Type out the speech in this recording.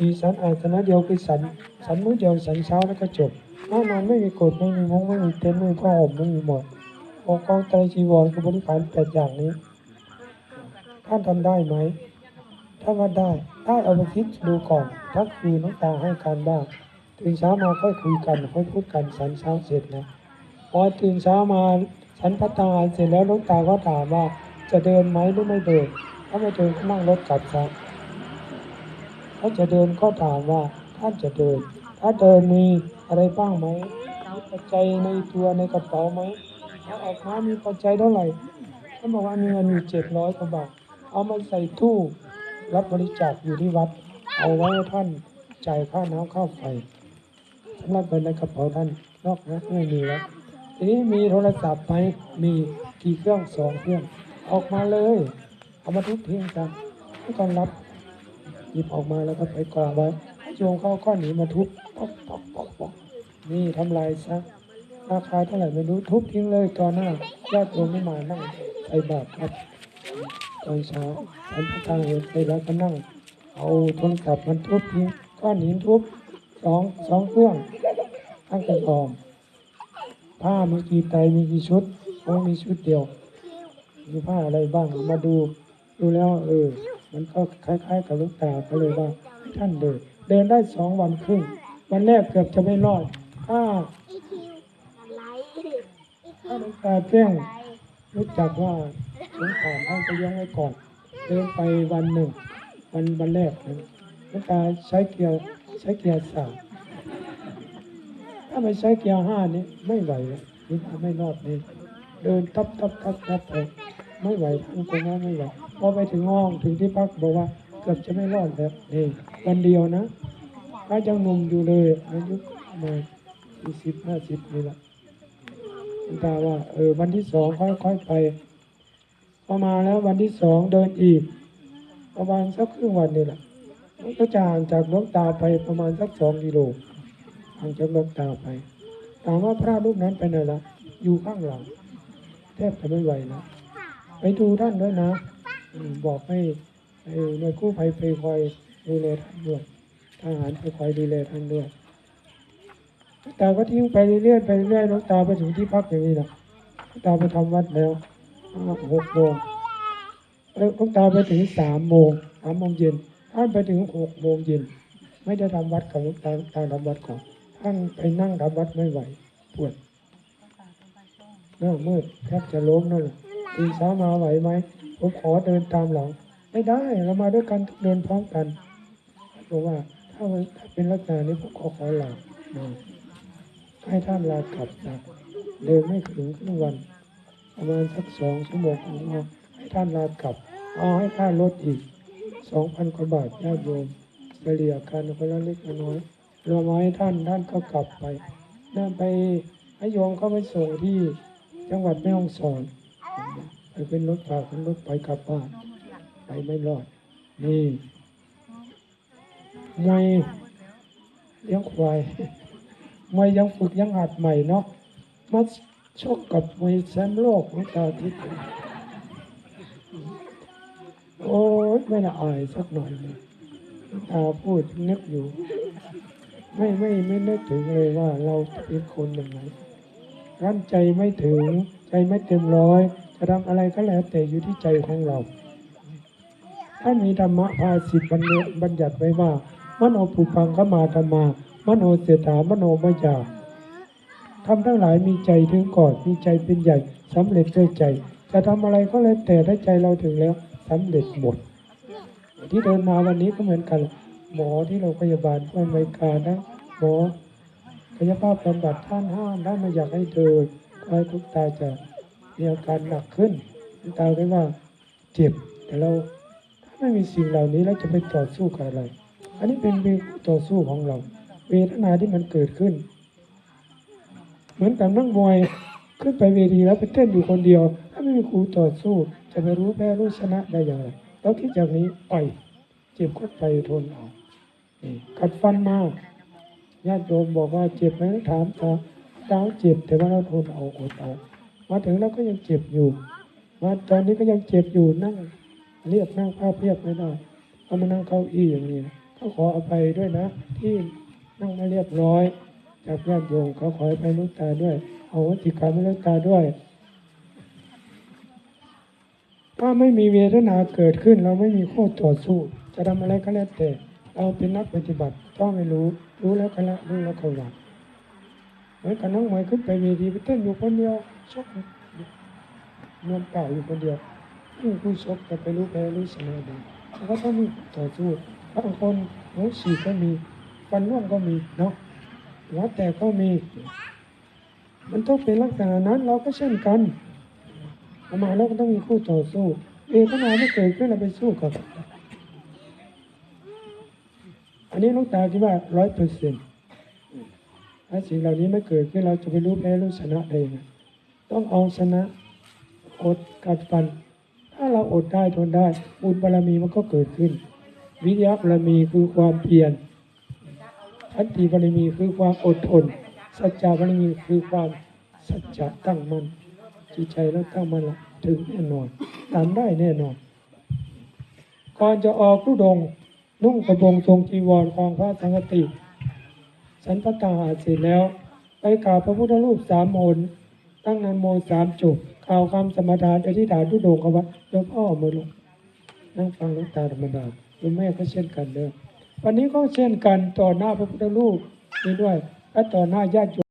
มีสันอาสนะเดียวคือสันสันมื้อเดียวสันเช้าแล้วก็จบถ้านอนไม่มีกฎไม่มีมุ้งไม่มีเต็นท์ไม่มีผ้าห่มไม่มีหมอนองค์กองไตรจีวรคือบริการแปดอย่างนี้ท่านทำได้ไหมถ้าว่าได้ได้เอาไปคิดดูก่อนถ้าคือน้องตาให้การบ้างตื่นเช้ามาค่อยคุยกันค่อยพูดกันสันเช้าเสร็จนะพอตื่นเช้ามาฉันพัฒนาเสร็จแล้วน้องตาก็ถามว่าจะเดินไหมหรือไม่เดิน ถ้าไม่เดินก็นั่งรถกลับซะ ถ้าจะเดินก็ถามว่าท่านจะเดิน ถ้าเดินมีอะไรบ้างไหมมีปัจจัยในตัวในกระเป๋าไหมถ้าออกมามีปัจจัยเท่าไหร่ท่านบอกว่ามีเงินอยู่เจ็ดร้อยกว่าบาทเอามาใส่ตู้รับบริจาคอยู่ที่วัด เอาไว้ให้ท่านจ่ายค่าน้ำค่าไฟสำหรับเงินในกระเป๋าท่านนอกนั้นไม่มีแล้วทีนี้มีโทรศัพท์ไหมมีกี่เครื่องสองเครื่อง ออกมาเลย เอามาทุบทิ้งกันให้ก่อนรับ หยิบออกมาแล้วก็ไปกองไว้โยมเขาก้อนหนีมาทุบปอกปอกปอกปอกนี่ทำลายซะราคาเท่าไหร่ไม่รู้ทุบทิ้งเลยตอนหน้าญาติโยมไม่มานั่งใส่บาตรครับตอนเช้าฉันพระทางเห็นไปแล้วก็นั่ง เอาโทรศัพท์มันทุบทิ้งก้อนหินทุบสองสองเครื่องตั้งกันกองผ้ามีกี่ไตมีกี่ชุดโอ้มีชุดเดียวมีผ้าอะไรบ้างมาดู ดูแล้วเออ มันก็คล้ายๆกับลูกตาก็เลยว่าท่านเดินเดินได้สองวันครึ่งวันแรกเกือบจะไม่รอดถ้าถ้าลูกตาแจ้งรู้จักว่าสงสารท่านก็ยังไว้ก่อนเดินไปวันหนึ่งวันวันแรกลูกตาใช้เกียร์ใช้เกียร์สามถ้าไม่ใช้เกียร์ห้านี่ไม่ไหวแล้วนี่ไม่รอดนี่เดินทับทับทับทับไปไม่ไหวทั้งคนนั้นไม่ไหว พอไปถึงห้องถึงที่พักบอกว่าเกือบจะไม่รอดแล้วนี่วันเดียวนะถ้ายังหนุ่มอยู่เลยอายุมาสี่สิบห้าสิบนี่แหละคุณตาว่าเออวันที่สองค่อยๆไปพอมาแล้ววันที่สองเดินอีก ประมาณสักครึ่งวันนี่แหละมันก็จางจากหลวงตาไปประมาณสักสองกิโลห่างจากหลวงตาไปถามว่าพระรูปนั้นไปไหนละอยู่ข้างหลังแทบจะไม่ไหวแล้วไปดูท่านด้วยนะ บอกให้ให้หน่วยกู้ภัยไปคอยดูแลท่านด้วยทหารไปคอยดูแลท่านด้วยตาก็ทิ้งไปเรื่อยๆไปเรื่อยๆหลวงตาไปถึงที่พักอย่างนี้นะหลวงตาไปทำวัดแล้วหกโมงแล้วหลวงตาไปถึงสามโมงสามโมงเย็นท่านไปถึงหกโมงเย็นไม่ได้ทำวัดกับหลวงตาตาทำวัดก่อนท่านไปนั่งทำวัดไม่ไหวปวดหน้ามืดแทบจะล้มนั่นแหละตื่นเช้ามาไหวไหม ผมขอเดินตามหลัง ไม่ได้เรามาด้วยกันเดินพร้อมกันบอกว่าถ้ามันถ้าเป็นลักษณะนี้ผมขอขอลาให้ท่านลากลับนะเดินไม่ถึงครึ่งวันประมาณสักสองชั่วโมงถึงเอาให้ท่านลากลับ เอาให้ค่ารถอีกสองพันกว่าบาทญาติโยมเฉลี่ยกันคนละเล็กน้อยเรามาให้ท่านท่านก็กลับไปนั่นไปให้โยมเขาไปส่งที่จังหวัดแม่ฮ่องสอน ไปเป็นรถฝากเป็นรถไปกลับบ้านไปไม่รอด นี่มวยเลี้ยงควายมวยยังฝึกยังหัดใหม่เนาะมาชกกับมวยแชมป์โลกของตาทิพย์โอ้ยไม่ละอายสักหน่อยเลยตาพูดนึกอยู่ ไม่ไม่ไม่นึกถึงเลยว่าเราเป็นคนยังไงรั้นใจไม่ถึง ใจไม่เต็มร้อย จะทำอะไรก็แล้วแต่อยู่ที่ใจของเรา ถ้ามีธรรมะภาสิตบัญญัติบัญญัติไว้ว่า มโนปุพังขมาธรรมามโนเสถามโนมายาทำทั้งหลายมีใจถึงก่อนมีใจเป็นใหญ่สำเร็จด้วยใจ จะทำอะไรก็แล้วแต่ถ้าใจเราถึงแล้วสำเร็จหมด ที่เดินมาวันนี้ก็เหมือนกัน หมอที่โรงพยาบาลผู้อำนวยการนะหมอกายภาพบำบัดท่านห้ามท่านไม่อยากให้เดินคอยทุกตาจะ มีอาการหนักขึ้นคุณตาได้ว่าเจ็บ แต่เราถ้าไม่มีสิ่งเหล่านี้เราจะไปต่อสู้กับอะไร อันนี้เป็นเวทต่อสู้ของเรา เวทนาที่มันเกิดขึ้น เหมือนกับนักมวยขึ้นไปเวทีแล้วไปเต้นอยู่คนเดียว ถ้าไม่มีครูต่อสู้ จะไปรู้แพ้รู้ชนะได้อย่างไรแล้วที่จากนี้ไปเจ็บก็ไปทนเอานี่กัดฟันมาญาติโยมบอกว่าเจ็บไหมถามตาตาเจ็บแต่ว่าเราทนเอาอดเอา มาถึงแล้วก็ยังเจ็บอยู่มาตอนนี้ก็ยังเจ็บอยู่นั่งเรียบนั่งภาพเรียบไม่ได้เอามานั่งเก้าอี้อย่างนี้นะเขาขออภัยด้วยนะ ที่นั่งไม่เรียบร้อย จากญาติโยมเขาขออภัยลูกตาด้วยเอาอโหสิกรรมให้ลูกตาด้วย ถ้าไม่มีเวทนาเกิดขึ้น เราไม่มีข้อต่อสู้ จะทำอะไรก็แล้วแต่เราเป็นนักปฏิบัติต้องให้รู้ รู้แล้วก็ละรู้แล้วก็วาง เหมือนกับน้องใหม่ขึ้นไปเวทีไปเต้นอยู่คนเดียวชกนวมเปล่าอยู่คนเดียวนี่ผู้ชกจะไปรู้แพ้รู้ชนะดีแล้วก็ต้องมีต่อสู้บางคนหัวฉีกก็มีฟันร่วงก็มีเนาะหัวแตกก็มี มันต้องเป็นลักษณะนั้นเราก็เช่นกันเอามาแล้วก็ต้องมีคู่ต่อสู้ เอก็มาไม่เกิดขึ้นเราไปสู้กับ อันนี้น้องตาคิดว่าร้อยเปอร์เซ็นต์ ถ้าสิ่งเหล่านี้ไม่เกิดขึ้นเราจะไปรู้แพ้รู้ชนะได้ยังไงต้องเอาชนะอดกัดฟัน ถ้าเราอดได้ทนได้บุญบารมีมันก็เกิดขึ้น วิทยาบารมีคือความเพียรขันติบารมีคือความอดทน สัจจะบารมีคือความสัจจะตั้งมั่นจิตใจเราตั้งมันละถึงแน่นอนทำได้แน่นอนก่อนจะออกทุดง นุ่งกระบงทรงจีวรของพระสังฆติ ฉันปตาหารเสร็จแล้ว ไปกราบพระพุทธรูปสามโหนตั้งนันโมสามจบกล่าวคำสมทานอธิษฐานทุดงกับว่าหลวงพ่อมือลงนั่งฟังหลูกตาธรรมดาหลวงแม่ก็เช่นกันเด้อวันนี้ก็เช่นกันต่อหน้าพระพุทธรูปนี้ด้วยและต่อหน้าญาติโยม